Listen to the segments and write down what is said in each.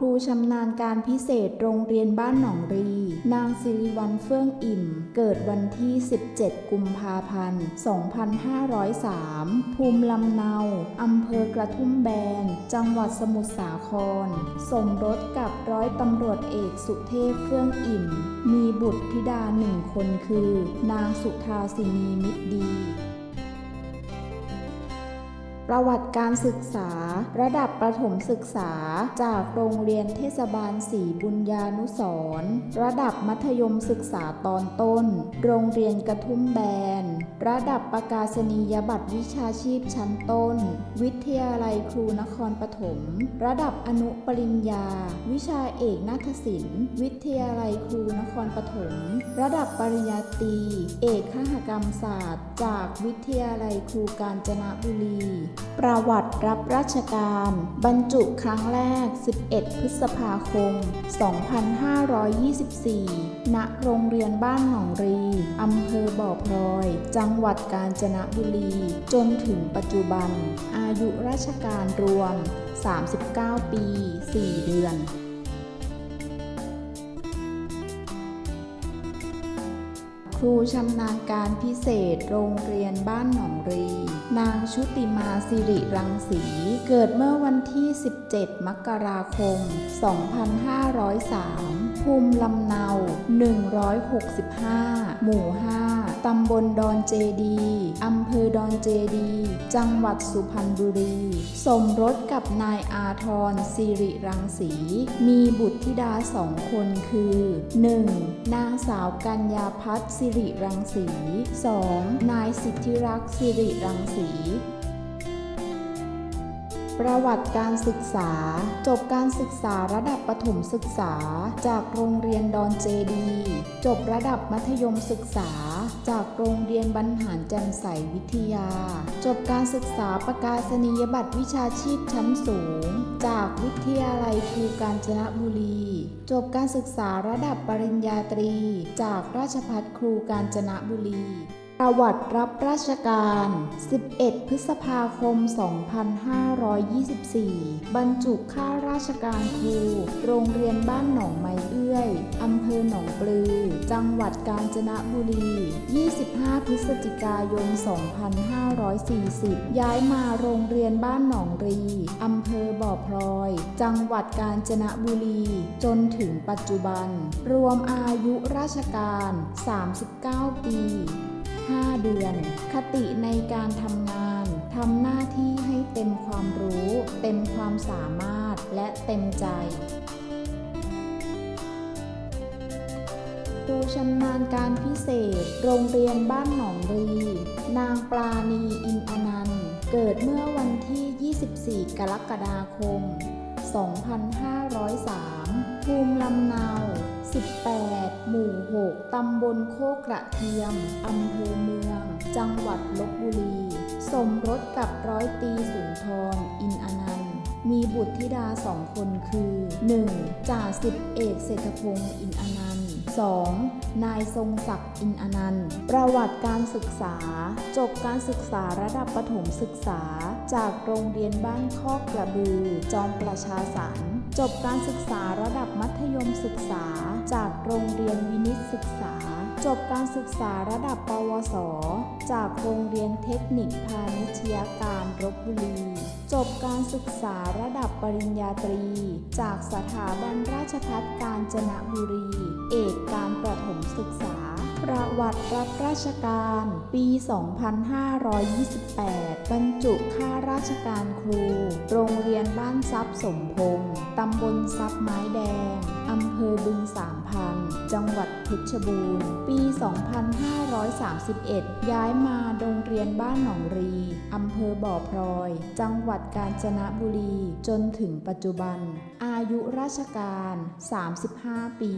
ครูชำนาญการพิเศษโรงเรียนบ้านหนองรี นางสิริวัลเฟื่องอิ่ม เกิดวันที่ 17 กุมภาพันธ์ 2503 ภูมิลำเนา อำเภอกระทุ่มแบน จังหวัดสมุทรสาคร สมรสกับร้อยตำรวจเอกสุเทพเฟื่องอิ่ม มีบุตรธิดาหนึ่งคนคือ นางสุธาสินีมิตรดี ประวัติการศึกษา ระดับประถมศึกษา จากโรงเรียนเทศบาลสีบุญญานุสร์ระดับมัธยมศึกษาตอนต้น โรงเรียนกระทุ่มแบน ระดับประกาศนียบัตรวิชาชีพชั้นต้น วิทยาลัยครูนครปฐม ระดับอนุปริญญา วิชาเอกนาฏศิลป์ วิทยาลัยครูนครปฐม ระดับปริญญาตรี เอกขหกรรมศาสตร์ จากวิทยาลัยครูกาญจนบุรีประวัติรับราชการ บรรจุครั้งแรก 11 พฤษภาคม 2524 ณ โรงเรียนบ้านหนองรี อำเภอบ่อพลอย จังหวัดกาญจนบุรี จนถึงปัจจุบัน อายุราชการรวม 39 ปี 4 เดือน รูชำนาญการพิเศษโรงเรียนบ้านหนองรี นางชุติมาสิริรังสี เกิดเมื่อวันที่ 17 มกราคม 2503 ภูมิลำเนา 165 หมู่ 5 ตำบลดอนเจดี อำเภอดอนเจดี จังหวัดสุพรรณบุรี สมรสกับนายอาทรสิริรังสี มีบุตรธิดาสองคนคือ 1. นางสาวกัญญาพัฒน์สิริรังสี 2. นายสิทธิรักษ์สิริรังสี ประวัติการศึกษา จบการศึกษาระดับประถมศึกษา จากโรงเรียนดอนเจดี จบระดับมัธยมศึกษา จากโรงเรียนบรรหารแจ่มใสวิทยา จบการศึกษาประกาศนียบัตรวิชาชีพชั้นสูง จากวิทยาลัยครูกาญจนบุรี จบการศึกษาระดับปริญญาตรี จากราชภัฏครูกาญจนบุรี ประวัติรับราชการ 11 พฤษภาคม 2524 บรรจุข้าราชการครู โรงเรียนบ้านหนองไม้เอื้อย อำเภอหนองปลือ จังหวัดกาญจนบุรี 25 พฤศจิกายน 2540 ย้ายมาโรงเรียนบ้านหนองรี อำเภอบ่อพลอย จังหวัดกาญจนบุรี จนถึงปัจจุบัน รวมอายุราชการ 39 ปี 5 เดือน คติในการทำงานทำหน้าที่ให้เต็มความรู้ เต็มความสามารถและเต็มใจครูชำนาญการพิเศษ โรงเรียนบ้านหนองรี นางปลาณีอินอนันต์ เกิดเมื่อวันที่ 24 กรกฎาคม 2503 ภูมิลำเนา 18 หมู่ 6 ตำบลโคกกระเทียม อำเภอเมือง จังหวัดลบบุรี สมรสกับร้อยตีสุนทร อินอนันต์ มีบุตรธิดาสองคนคือ 1. จ่าสิบเอกเศรษฐพงศ์อินอนันต์ 2. นายทรงศักดิ์อินอนันต์ ประวัติการศึกษา จบการศึกษาระดับประถมศึกษา จากโรงเรียนบ้านคอกกระบือ จอมประชาสรรค์ จบการศึกษาระดับมัธยมศึกษา จากโรงเรียนวินิตศึกษา จบการศึกษาระดับปวส จากโรงเรียนเทคนิคพาณิชยการรบบุรี จบการศึกษาระดับปริญญาตรี จากสถาบันราชภัฏกาญจนบุรี เอกการประถมศึกษา ประวัติรับราชการปี 2528 บรรจุข้าราชการครู โรงเรียนบ้านทรัพย์สมพงศ์ตำบลทรัพย์ไม้แดง อำเภอบึงสามพัน จังหวัด เพชรบูรณ์ ปี 2531 ย้ายมาโรงเรียนบ้านหนองรีอำเภอบ่อพลอย จังหวัดกาญจนบุรี จนถึงปัจจุบัน อายุราชการ 35 ปี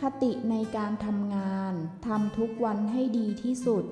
คติในการทำงาน ทำทุกวันให้ดีที่สุด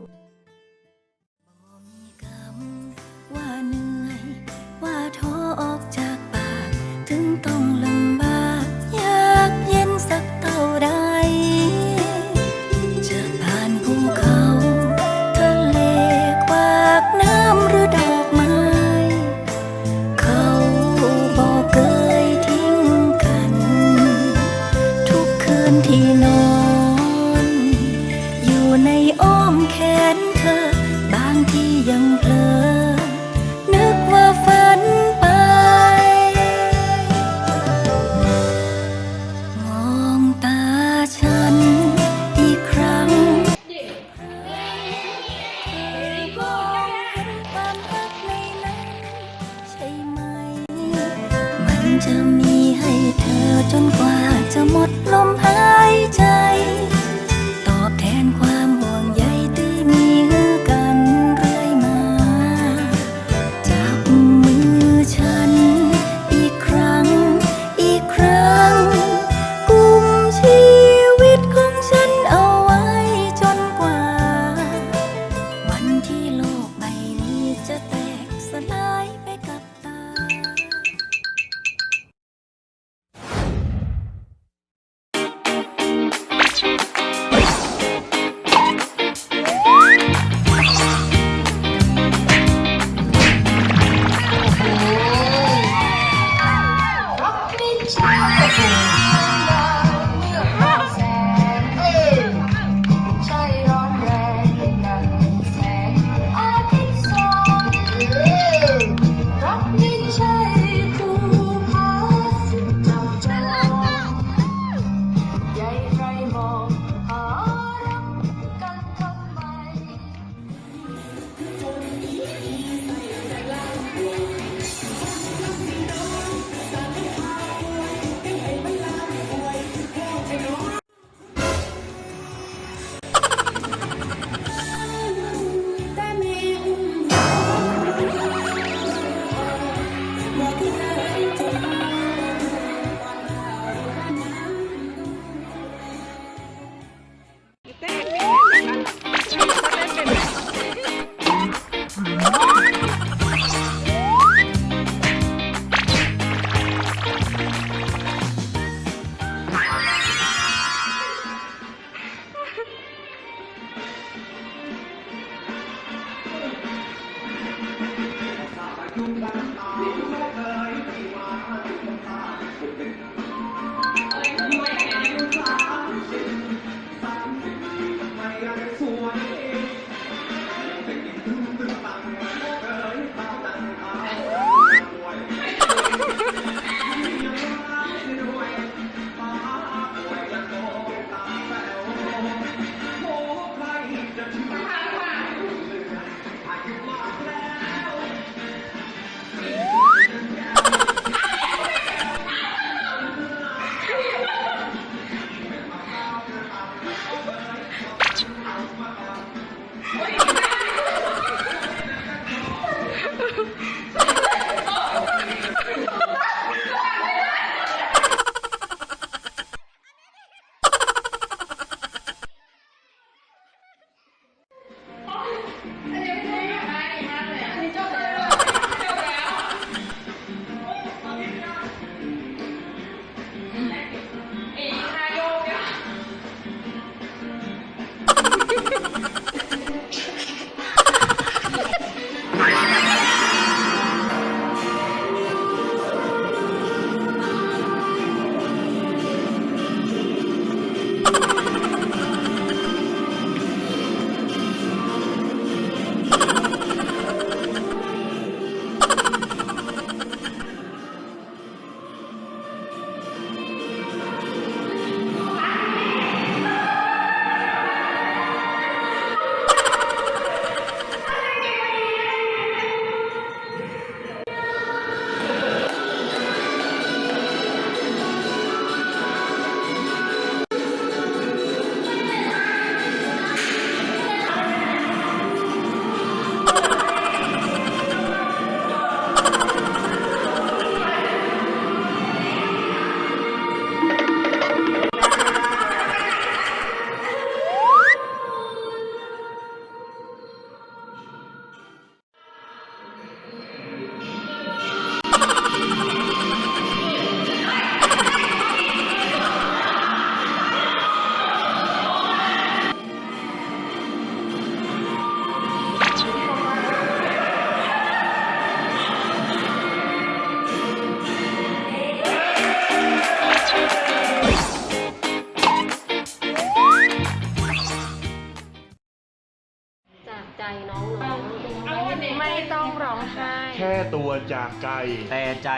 ไกล แต่ใจ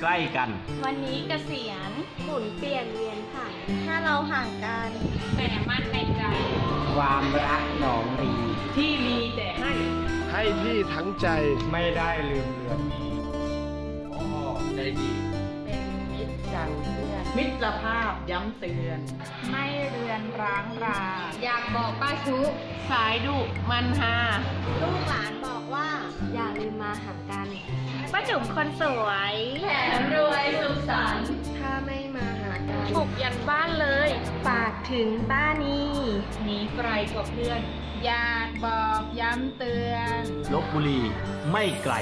ใกล้กัน วันนี้เกษียณหมุนเปลี่ยนเวียนผ่านถ้าเราห่างกันแต่มั่นในใจ ความรักหนองรีที่มีแต่ให้ ให้พี่ทั้งใจไม่ได้ลืมเลือนพ่อใจดี เป็นมิตรดังเพื่อน มิตรภาพย้ำเตือน ไม่เรือนร้างรา อยากบอกป้าชุสายดุมันหาลูกหลานบอกว่า อย่าลืมมาหากันป้าจุ๋มคนสวยแถมรวยสุขสันต์ถ้าไม่มาหากันปลุกยันบ้านเลย ฝากถึงป้านีหนีไกลกว่าเพื่อน อยากบอกย้ำเตือน ลบบุรีไม่ไกล